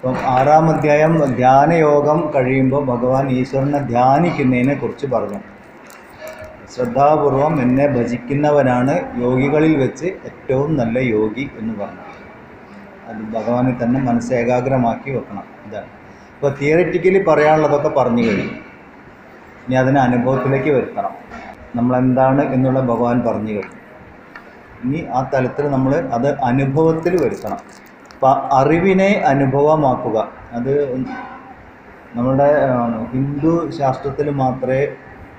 അപ്പം ആറാം അധ്യായം ധ്യാനയോഗം കഴിയുമ്പോൾ ഭഗവാൻ ഈശ്വരനെ ധ്യാനിക്കുന്നതിനെ കുറിച്ച് പറഞ്ഞു. ശ്രദ്ധാപൂർവം എന്നെ ഭജിക്കുന്നവനാണ് യോഗികളിൽ വെച്ച് ഏറ്റവും നല്ല യോഗി എന്ന് പറഞ്ഞു. അത് ഭഗവാനെ തന്നെ മനസ്സ് ഏകാഗ്രമാക്കി വെക്കണം. ഇതാണ്. ഇപ്പോൾ തിയറിറ്റിക്കലി പറയാനുള്ളതൊക്കെ പറഞ്ഞു കഴിഞ്ഞു. ഇനി അതിനെ അനുഭവത്തിലേക്ക് വരുത്തണം. നമ്മളെന്താണ് എന്നുള്ള ഭഗവാൻ പറഞ്ഞു കഴിഞ്ഞു. ഇനി ആ തലത്തിൽ നമ്മൾ അത് അനുഭവത്തിൽ വരുത്തണം. അറിവിനെ അനുഭവമാക്കുക. അത് നമ്മുടെ ഹിന്ദു ശാസ്ത്രത്തിൽ മാത്രമേ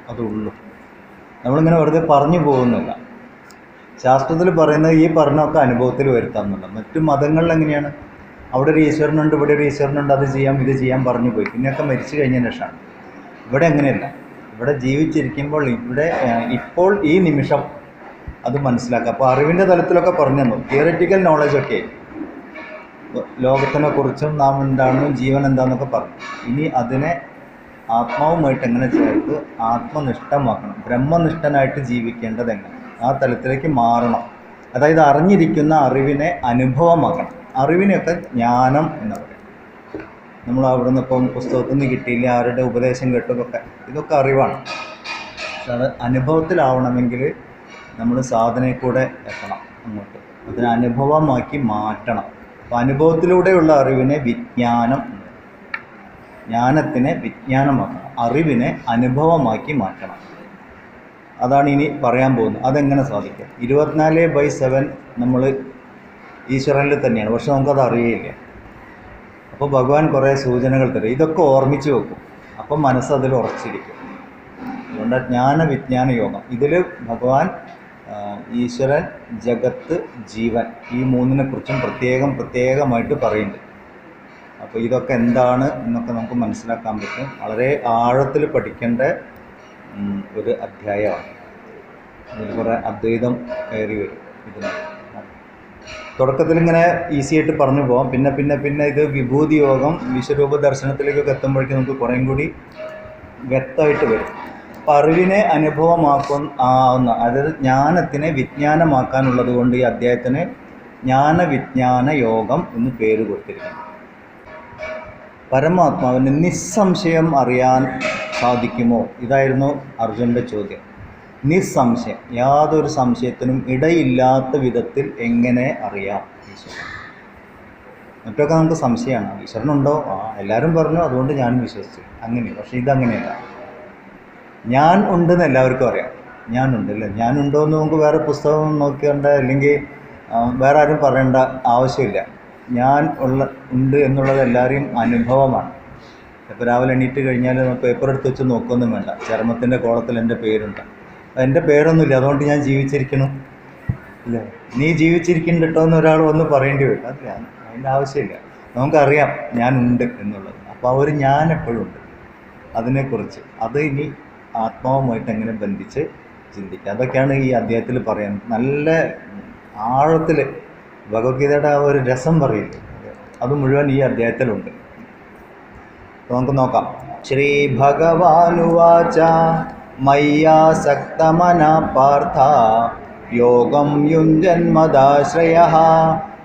അതുള്ളൂ. നമ്മളിങ്ങനെ വെറുതെ പറഞ്ഞു പോകുന്നില്ല. ശാസ്ത്രത്തിൽ പറയുന്നത് ഈ പറഞ്ഞൊക്കെ അനുഭവത്തിൽ വരുത്താമെന്നുള്ള മറ്റു മതങ്ങളിൽ എങ്ങനെയാണ്? അവിടെ ഒരു ഈശ്വരനുണ്ട് ഇവിടെ ഒരു ഈശ്വരനുണ്ട് അത് ചെയ്യാം ഇത് ചെയ്യാൻ പറഞ്ഞു പോയി. പിന്നെയൊക്കെ മരിച്ചു കഴിഞ്ഞ ശേഷമാണ്. ഇവിടെ അങ്ങനെയല്ല ഇവിടെ ജീവിച്ചിരിക്കുമ്പോൾ ഇവിടെ ഇപ്പോൾ ഈ നിമിഷം അത് മനസ്സിലാക്കുക. അപ്പോൾ അറിവിന്റെ തലത്തിലൊക്കെ പറഞ്ഞു തന്നു തിയററ്റിക്കൽ നോളജൊക്കെ ലോകത്തിനെ കുറിച്ചും നാം എന്താണ് ജീവൻ എന്താണെന്നൊക്കെ പറഞ്ഞു ഇനി അതിനെ ആത്മാവുമായിട്ട് എങ്ങനെ ചേർത്ത് ആത്മനിഷ്ഠമാക്കണം? ബ്രഹ്മനിഷ്ഠനായിട്ട് ജീവിക്കേണ്ടത് എങ്ങനെ ആ തലത്തിലേക്ക് മാറണം. അതായത് അറിഞ്ഞിരിക്കുന്ന അറിവിനെ അനുഭവമാക്കണം. അറിവിനെയൊക്കെ ജ്ഞാനം എന്ന് പറയും. നമ്മൾ അവിടുന്ന് ഇപ്പം പുസ്തകത്തിൽ നിന്ന് കിട്ടിയില്ല ആരുടെ ഉപദേശം കേട്ടതൊക്കെ? ഇതൊക്കെ അറിവാണ്. പക്ഷെ അത് അനുഭവത്തിലാവണമെങ്കിൽ നമ്മൾ സാധനയിൽ കൂടെ എത്തണം അങ്ങോട്ട്. അതിനെ അനുഭവമാക്കി മാറ്റണം. അനുഭവത്തിലൂടെയുള്ള അറിവിനെ വിജ്ഞാനം. ജ്ഞാനത്തിനെ വിജ്ഞാനമാക്കണം. അറിവിനെ അനുഭവമാക്കി മാറ്റണം. അതാണ് ഇനി പറയാൻ പോകുന്നത്. അതെങ്ങനെ സാധിക്കും? ഇരുപത്തിനാല് ബൈ സെവൻ നമ്മൾ ഈശ്വരനിൽ തന്നെയാണ്. പക്ഷെ നമുക്കത് അറിയില്ല അപ്പോൾ ഭഗവാൻ കുറേ സൂചനകൾ തരും. ഇതൊക്കെ ഓർമ്മിച്ച് വെക്കും. അപ്പം മനസ്സ് അതിൽ ഉറച്ചിരിക്കും. അതുകൊണ്ട് ജ്ഞാന വിജ്ഞാന യോഗം. ഇതിൽ ഭഗവാൻ ഈശ്വരൻ ജഗത്ത് ജീവൻ ഈ മൂന്നിനെ കുറിച്ചും പ്രത്യേകം പ്രത്യേകമായിട്ട് പറയുന്നുണ്ട്. അപ്പോൾ ഇതൊക്കെ എന്താണ് എന്നൊക്കെ നമുക്ക് മനസ്സിലാക്കാൻ പറ്റും. വളരെ ആഴത്തിൽ പഠിക്കേണ്ട ഒരു അധ്യായമാണ്. ഇതിൽ കുറേ അദ്വൈതം കയറി വരും ഇതിന്. തുടക്കത്തിൽ ഇങ്ങനെ ഈസി ആയിട്ട് പറഞ്ഞു പോകാം പിന്നെ പിന്നെ പിന്നെ ഇത് വിഭൂതി യോഗം വിശ്വരൂപ ദർശനത്തിലേക്കൊക്കെ എത്തുമ്പോഴേക്കും നമുക്ക് കുറേം കൂടി വ്യക്തമായിട്ട് വരും. അറിവിനെ അനുഭവമാക്കുന്ന ആവുന്ന അതായത് ജ്ഞാനത്തിനെ വിജ്ഞാനമാക്കാനുള്ളത് കൊണ്ട് ഈ അദ്ദേഹത്തിന് ജ്ഞാന വിജ്ഞാന യോഗം എന്ന് പേര് കൊടുത്തിരിക്കുന്നു. പരമാത്മാവിന് നിസ്സംശയം അറിയാൻ സാധിക്കുമോ? ഇതായിരുന്നു അർജുന്റെ ചോദ്യം. നിസ്സംശയം യാതൊരു സംശയത്തിനും ഇടയില്ലാത്ത വിധത്തിൽ എങ്ങനെ അറിയാം? മറ്റൊക്കെ നമുക്ക് സംശയമാണ്. ഈശ്വരനുണ്ടോ? ആ എല്ലാവരും പറഞ്ഞു അതുകൊണ്ട് ഞാനും വിശ്വസിച്ചു. അങ്ങനെ പക്ഷേ ഇതങ്ങനെയല്ല. ഞാൻ ഉണ്ടെന്ന് എല്ലാവർക്കും അറിയാം. ഞാനുണ്ട് അല്ലേ? ഞാനുണ്ടോ എന്ന് നമുക്ക് വേറെ പുസ്തകം നോക്കേണ്ട അല്ലെങ്കിൽ വേറെ ആരും പറയേണ്ട ആവശ്യമില്ല. ഞാൻ ഉള്ള ഉണ്ട് എന്നുള്ളത് എല്ലാവരെയും അനുഭവമാണ്. ഇപ്പോൾ രാവിലെ എണീറ്റ് കഴിഞ്ഞാൽ പേപ്പർ എടുത്ത് വെച്ച് നോക്കൊന്നും വേണ്ട. ചർമ്മത്തിന്റെ കോളത്തിൽ എന്റെ പേരുണ്ട്. എന്റെ പേരൊന്നുമില്ല. അതുകൊണ്ട് ഞാൻ ജീവിച്ചിരിക്കണം ഇല്ലേ? നീ ജീവിച്ചിരിക്കുന്നുണ്ട് എന്ന് ഒരാൾ വന്ന് പറയേണ്ടി വരും. അതില്ല അതിന്റെ ആവശ്യമില്ല. നമുക്കറിയാം ഞാനുണ്ട് എന്നുള്ളത്. അപ്പോൾ ആ ഒരു ഞാൻ എപ്പോഴും ഉണ്ട്. അതിനെക്കുറിച്ച്. അത് ഇനി ആത്മാവുമായിട്ട് എങ്ങനെ ബന്ധിച്ച് ചിന്തിക്കുക. അതൊക്കെയാണ് ഈ അദ്ദേഹത്തിൽ പറയുന്നത് നല്ല ആഴത്തിൽ ഭഗവത്ഗീതയുടെ ആ ഒരു രസം പറയില്ല? അത് മുഴുവൻ ഈ അധ്യായത്തിലുണ്ട്. നമുക്ക് നോക്കാം. ശ്രീ ഭഗവാനുവാച മയ്യാസക്തമന യോഗം യുഞ്ജന്മദാശ്രയ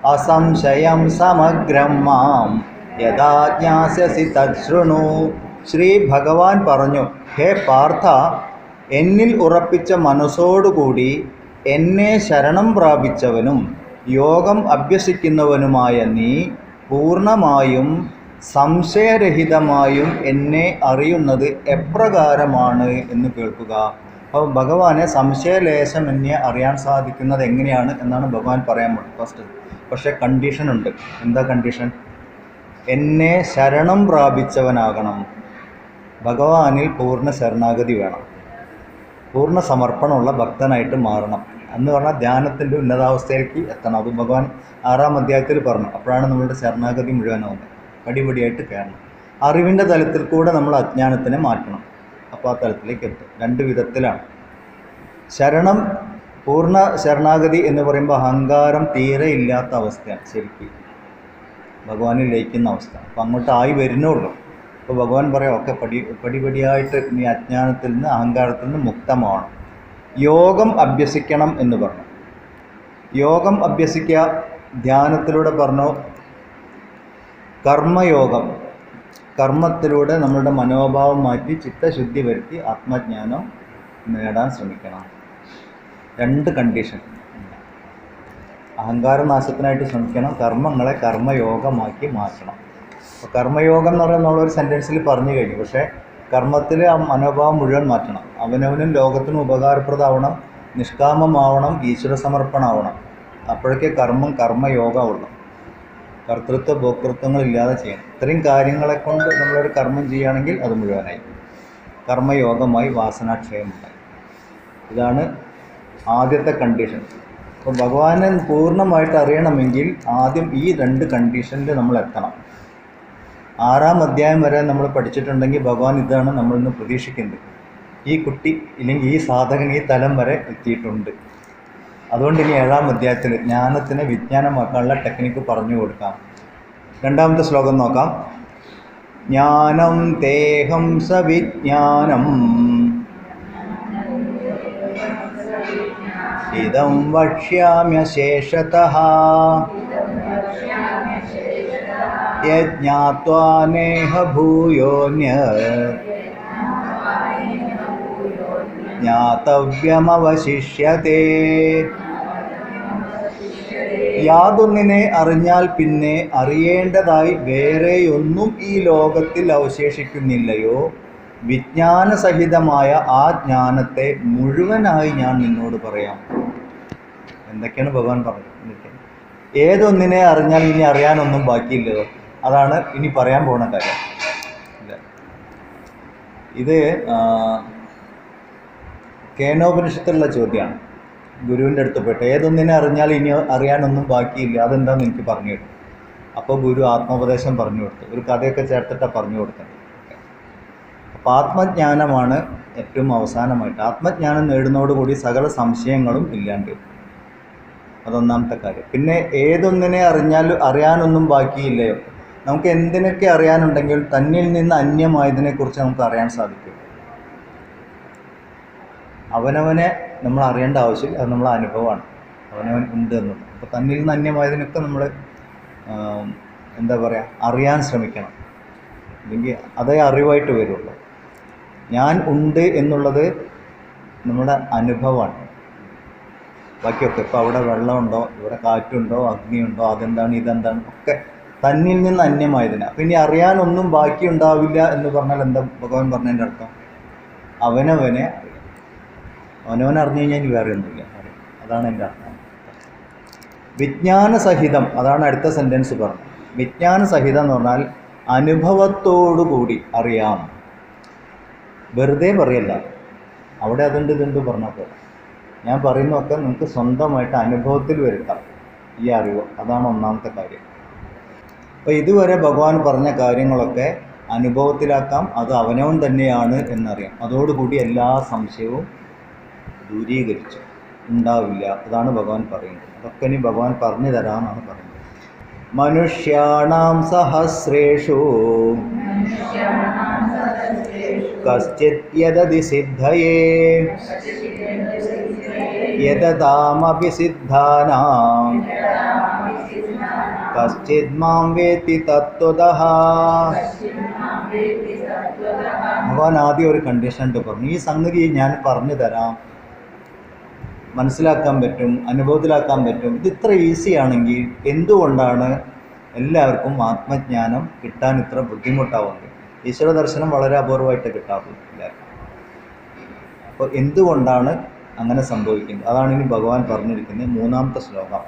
അസംശയം സമഗ്രം മാം യഥാ ജ്ഞാസ്യസി ശ്രീ ഭഗവാൻ പറഞ്ഞു ഹേ പാർത്ഥ എന്നിൽ ഉറപ്പിച്ച മനസ്സോടുകൂടി എന്നെ ശരണം പ്രാപിച്ചവനും യോഗം അഭ്യസിക്കുന്നവനുമായ നീ പൂർണമായും സംശയരഹിതമായും എന്നെ അറിയുന്നത് എപ്രകാരമാണ് എന്ന് കേൾക്കുക. അപ്പോൾ ഭഗവാനെ സംശയലേശം എന്നെ അറിയാൻ സാധിക്കുന്നത് എങ്ങനെയാണ് എന്നാണ് ഭഗവാൻ പറയാൻ ഫസ്റ്റ് പക്ഷേ കണ്ടീഷൻ ഉണ്ട്. എന്താ കണ്ടീഷൻ എന്നെ ശരണം പ്രാപിച്ചവനാകണം. ഭഗവാനിൽ പൂർണ ശരണാഗതി വേണം. പൂർണ സമർപ്പണമുള്ള ഭക്തനായിട്ട് മാറണം. എന്ന് പറഞ്ഞാൽ ധ്യാനത്തിന്റെ ഉന്നതാവസ്ഥയിലേക്ക് എത്തണം. അത് ഭഗവാൻ ആറാം അധ്യായത്തിൽ പറഞ്ഞു. അപ്പോഴാണ് നമ്മളുടെ ശരണാഗതി മുഴുവനാവുന്നത്. പടിപടിയായിട്ട് കയറണം അറിവിന്റെ തലത്തിൽ കൂടെ നമ്മൾ അജ്ഞാനത്തിനെ മാറ്റണം. അപ്പോൾ ആ തലത്തിലേക്ക് എത്തും. രണ്ട് വിധത്തിലാണ്. ശരണം പൂർണ ശരണാഗതി എന്ന് പറയുമ്പോൾ അഹങ്കാരം തീരെ ഇല്ലാത്ത അവസ്ഥയാണ് ശരിക്കും. ഭഗവാനിൽ ലയിക്കുന്ന അവസ്ഥ. അപ്പം അങ്ങോട്ട് ആയി വരുന്നുള്ളൂ അപ്പോൾ ഭഗവാൻ പറയാം ഒക്കെ പടി പടിപടിയായിട്ട് നീ അജ്ഞാനത്തിൽ നിന്ന് അഹങ്കാരത്തിൽ നിന്ന് മുക്തമാവണം. യോഗം അഭ്യസിക്കണം എന്ന് പറഞ്ഞു. യോഗം അഭ്യസിക്കുക ധ്യാനത്തിലൂടെ പറഞ്ഞു കർമ്മയോഗം. കർമ്മത്തിലൂടെ നമ്മളുടെ മനോഭാവം മാറ്റി ചിത്തശുദ്ധി വരുത്തി ആത്മജ്ഞാനം നേടാൻ ശ്രമിക്കണം. രണ്ട് കണ്ടീഷൻ അഹങ്കാരനാശത്തിനായിട്ട് ശ്രമിക്കണം. കർമ്മങ്ങളെ കർമ്മയോഗമാക്കി മാറ്റണം. കർമ്മയോഗം എന്ന് പറയുന്ന നമ്മളൊരു സെന്റൻസിൽ പറഞ്ഞു കഴിഞ്ഞു. പക്ഷേ കർമ്മത്തിൽ ആ മനോഭാവം മുഴുവൻ മാറ്റണം. അവനവനും ലോകത്തിനും ഉപകാരപ്രദമാവണം നിഷ്കാമമാവണം ഈശ്വര സമർപ്പണമാവണം അപ്പോഴൊക്കെ കർമ്മം കർമ്മയോഗമുള്ളൂ കർത്തൃത്വ ഭോക്തൃത്വങ്ങളില്ലാതെ ചെയ്യണം. ഇത്രയും കാര്യങ്ങളെ കൊണ്ട് നമ്മളൊരു കർമ്മം ചെയ്യുകയാണെങ്കിൽ അത് മുഴുവനായി. കർമ്മയോഗമായി വാസനാക്ഷയമുണ്ടായി ഇതാണ് ആദ്യത്തെ കണ്ടീഷൻ അപ്പോൾ ഭഗവാനെ പൂർണമായിട്ട് അറിയണമെങ്കിൽ ആദ്യം ഈ രണ്ട് കണ്ടീഷനിൽ നമ്മൾ എത്തണം ആറാം അധ്യായം വരെ നമ്മൾ പഠിച്ചിട്ടുണ്ടെങ്കിൽ ഭഗവാൻ ഇതാണ് നമ്മൾ ഇന്ന് പ്രതീക്ഷിക്കുന്നത്. ഈ കുട്ടി ഇല്ലെങ്കിൽ ഈ സാധകൻ ഈ തലം വരെ എത്തിയിട്ടുണ്ട്. അതുകൊണ്ട് ഇനി ഏഴാം അധ്യായത്തിൽ ജ്ഞാനത്തിനെ വിജ്ഞാനമാക്കാനുള്ള ടെക്നിക്ക് പറഞ്ഞു കൊടുക്കാം. രണ്ടാമത്തെ ശ്ലോകം നോക്കാം. ജ്ഞാനം തേഹം സവിജ്ഞാനം ഇതം വക്ഷ്യാമ്യശേഷതഃ യജ്ഞാത്വാ നേഹ ഭൂയോന്യ ജ്ഞാതവ്യമവശിഷ്യത്തെ യാതൊന്നിനെ അറിഞ്ഞാൽ പിന്നെ അറിയേണ്ടതായി വേറെയൊന്നും ഈ ലോകത്തിൽ അവശേഷിക്കുന്നില്ലയോ? വിജ്ഞാനസഹിതമായ ആ ജ്ഞാനത്തെ മുഴുവനായി ഞാൻ നിന്നോട് പറയാം. എന്തൊക്കെയാണ് ഭഗവാൻ പറഞ്ഞത്? ഏതൊന്നിനെ അറിഞ്ഞാൽ ഇനി അറിയാനൊന്നും ബാക്കിയില്ലയോ അതാണ് ഇനി പറയാൻ പോകുന്ന കാര്യം. ഇത് കേനോപനിഷത്തിലുള്ള ചോദ്യമാണ് ഗുരുവിന്റെ അടുത്ത് പോയിട്ട് ഏതൊന്നിനെ അറിഞ്ഞാൽ ഇനി അറിയാനൊന്നും ബാക്കിയില്ല അതെന്താന്ന് എനിക്ക് പറഞ്ഞു കിട്ടും അപ്പോൾ ഗുരു ആത്മോപദേശം പറഞ്ഞു കൊടുത്തു. ഒരു കഥയൊക്കെ ചേർത്തിട്ടാണ് പറഞ്ഞു കൊടുത്തത്. അപ്പോൾ ആത്മജ്ഞാനമാണ് ഏറ്റവും അവസാനമായിട്ട്. ആത്മജ്ഞാനം നേടുന്നതോടുകൂടി സകല സംശയങ്ങളും ഇല്ലാണ്ട് അതൊന്നാമത്തെ കാര്യം. പിന്നെ ഏതൊന്നിനെ അറിഞ്ഞാൽ അറിയാനൊന്നും ബാക്കിയില്ലയോ? നമുക്ക് എന്തിനൊക്കെ അറിയാനുണ്ടെങ്കിൽ തന്നിൽ നിന്ന് അന്യമായതിനെക്കുറിച്ച് നമുക്ക് അറിയാൻ സാധിക്കും. അവനവനെ നമ്മൾ അറിയേണ്ട ആവശ്യം അത് നമ്മളെ അനുഭവമാണ്. അവനവൻ ഉണ്ട് എന്ന് അപ്പോൾ തന്നിൽ നിന്ന് അന്യമായതിനൊക്കെ നമ്മൾ എന്താ പറയുക അറിയാൻ ശ്രമിക്കണം. അല്ലെങ്കിൽ അതേ അറിവായിട്ട് വരുള്ളൂ. ഞാൻ ഉണ്ട് എന്നുള്ളത് നമ്മുടെ അനുഭവമാണ്. ബാക്കിയൊക്കെ ഇപ്പോൾ അവിടെ വെള്ളമുണ്ടോ? ഇവിടെ കാറ്റുണ്ടോ? അഗ്നിയുണ്ടോ? അതെന്താണ്? ഇതെന്താണ്? ഒക്കെ തന്നിൽ നിന്ന് അന്യമായതിനാ. പിന്നെ അറിയാനൊന്നും ബാക്കി ഉണ്ടാവില്ല എന്ന് പറഞ്ഞാൽ എന്താ ഭഗവാൻ പറഞ്ഞതിന്റെ അർത്ഥം? അവനവനെ അവനവനെ അറിഞ്ഞു കഴിഞ്ഞാൽ ഇനി വേറെ ഒന്നുമില്ല. അതാണ് എന്റെ അർത്ഥം. വിജ്ഞാന സഹിതം അതാണ് അടുത്ത സെന്റൻസ് പറഞ്ഞത്. വിജ്ഞാന സഹിതം എന്ന് പറഞ്ഞാൽ അനുഭവത്തോടു കൂടി അറിയാം. വെറുതെ പറയല്ല. അവിടെ അതുണ്ട് ഇതുണ്ട് പറഞ്ഞപ്പോൾ. ഞാൻ പറയുന്നതൊക്കെ നിങ്ങൾക്ക് സ്വന്തമായിട്ട് അനുഭവത്തിൽ വരുത്താം. ഈ അറിവ്. അതാണ് ഒന്നാമത്തെ കാര്യം. അപ്പോൾ ഇതുവരെ ഭഗവാൻ പറഞ്ഞ കാര്യങ്ങളൊക്കെ അനുഭവത്തിലാക്കാം. അത് അവനവൻ തന്നെയാണ് എന്നറിയാം. അതോടുകൂടി എല്ലാ സംശയവും ദൂരീകരിച്ചു. ഉണ്ടാവില്ല. അതാണ് ഭഗവാൻ പറയുന്നത്. അതൊക്കെ ഇനി ഭഗവാൻ പറഞ്ഞു തരാമെന്നാണ് പറയുന്നത്. മനുഷ്യാണാം സഹസ്രേഷു. കശ്ചിത് യദതി സിദ്ധയേ. സിദ്ധാനാം മാം വേത്തി തത്വതഃ ഭഗവാൻ ആദ്യം ഒരു കണ്ടീഷൻ പറഞ്ഞു. ഈ സംഗതി ഞാൻ പറഞ്ഞു തരാം മനസ്സിലാക്കാൻ പറ്റും അനുഭവത്തിലാക്കാൻ പറ്റും. ഇത് ഇത്ര ഈസി ആണെങ്കിൽ എന്തുകൊണ്ടാണ് എല്ലാവർക്കും ആത്മജ്ഞാനം കിട്ടാൻ ഇത്ര ബുദ്ധിമുട്ടാവുന്നത്? ഈശ്വര ദർശനം വളരെ അപൂർവമായിട്ട് കിട്ടാറുള്ളൂ എല്ലാവർക്കും. അപ്പോൾ എന്തുകൊണ്ടാണ് അങ്ങനെ സംഭവിക്കുന്നത്? അതാണ് ഇനി ഭഗവാൻ പറഞ്ഞിരിക്കുന്നത് മൂന്നാമത്തെ ശ്ലോകം.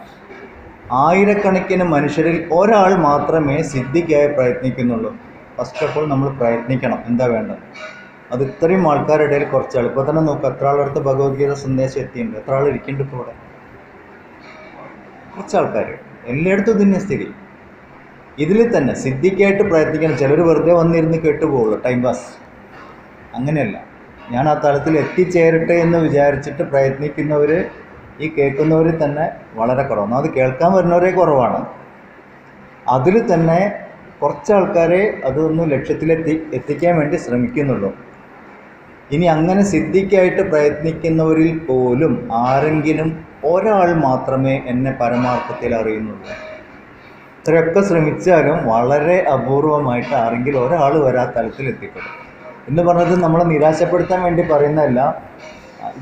ആയിരക്കണക്കിന് മനുഷ്യരിൽ ഒരാൾ മാത്രമേ സിദ്ധിക്കായി പ്രയത്നിക്കുന്നുള്ളൂ. ഫസ്റ്റ് ഓഫ് ഓൾ നമ്മൾ പ്രയത്നിക്കണം. എന്താ വേണ്ടത്? അത് ഇത്രയും ആൾക്കാരുടെ ഇടയിൽ കുറച്ച് എളുപ്പം തന്നെ നോക്കുക എത്ര ആളടുത്ത് ഭഗവത്ഗീത സന്ദേശം എത്തിയിട്ടുണ്ട്? എത്ര ആൾ ഇരിക്കുന്നുണ്ട് ഇപ്പോൾ ഇവിടെ? കുറച്ച് ആൾക്കാർ എല്ലായിടത്തും ഇതിന്റെ സ്ഥിതി. ഇതിൽ തന്നെ സിദ്ധിക്കായിട്ട് പ്രയത്നിക്കണം. ചിലർ വെറുതെ വന്നിരുന്ന് കേട്ടുപോകുള്ളൂ ടൈം പാസ് അങ്ങനെയല്ല. ഞാൻ ആ തലത്തിൽ എത്തിച്ചേരട്ടെ എന്ന് വിചാരിച്ചിട്ട് പ്രയത്നിക്കുന്നവർ ഈ കേൾക്കുന്നവരിൽ തന്നെ വളരെ കുറവാണ്. അത് കേൾക്കാൻ വരുന്നവരെ കുറവാണ്. അതിൽ തന്നെ കുറച്ച് ആൾക്കാരെ അതൊന്ന് ലക്ഷ്യത്തിലെത്തി എത്തിക്കാൻ വേണ്ടി ശ്രമിക്കുന്നുള്ളൂ. ഇനി അങ്ങനെ സിദ്ധിക്കായിട്ട് പ്രയത്നിക്കുന്നവരിൽ പോലും ആരെങ്കിലും ഒരാൾ മാത്രമേ എന്നെ പരമാർത്ഥത്തിൽ അറിയുന്നുള്ളൂ. ഇത്രയൊക്കെ ശ്രമിച്ചാലും വളരെ അപൂർവമായിട്ട് ആരെങ്കിലും ഒരാൾ വരെ തലത്തിൽ എത്തിപ്പെടും എന്ന് പറഞ്ഞത് നമ്മളെ നിരാശപ്പെടുത്താൻ വേണ്ടി പറയുന്നതല്ല.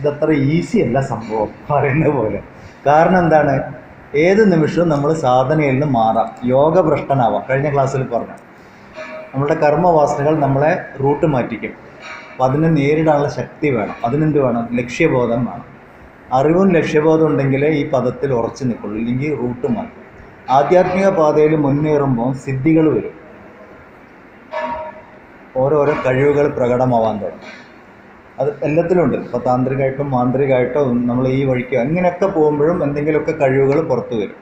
ഇതത്ര ഈസി അല്ല സംഭവം പറയുന്ന പോലെ. കാരണം എന്താണ്? ഏത് നിമിഷവും നമ്മൾ സാധനയിൽ നിന്ന് മാറാം. യോഗഭ്രഷ്ടനാവാം കഴിഞ്ഞ ക്ലാസ്സിൽ പറഞ്ഞു. നമ്മളുടെ കർമ്മവാസനകൾ നമ്മളെ റൂട്ട് മാറ്റിക്കും. അപ്പം അതിനെ നേരിടാനുള്ള ശക്തി വേണം. അതിനെന്ത് വേണം? ലക്ഷ്യബോധം വേണം. അറിവും ലക്ഷ്യബോധം ഉണ്ടെങ്കിലേ ഈ പദത്തിൽ ഉറച്ചു നിൽക്കുള്ളൂ. ഇല്ലെങ്കിൽ റൂട്ട് മാറ്റും. ആധ്യാത്മിക പാതയിൽ മുന്നേറുമ്പോൾ സിദ്ധികൾ വരും. ഓരോരോ കഴിവുകൾ പ്രകടമാവാൻ തുടങ്ങും. അത് എല്ലാത്തിലും ഉണ്ട് ഇപ്പോൾ താന്ത്രികമായിട്ടും മാന്ത്രികമായിട്ടും നമ്മൾ ഈ വഴിക്കോ അങ്ങനെയൊക്കെ പോകുമ്പോഴും എന്തെങ്കിലുമൊക്കെ കഴിവുകൾ പുറത്തു വരും.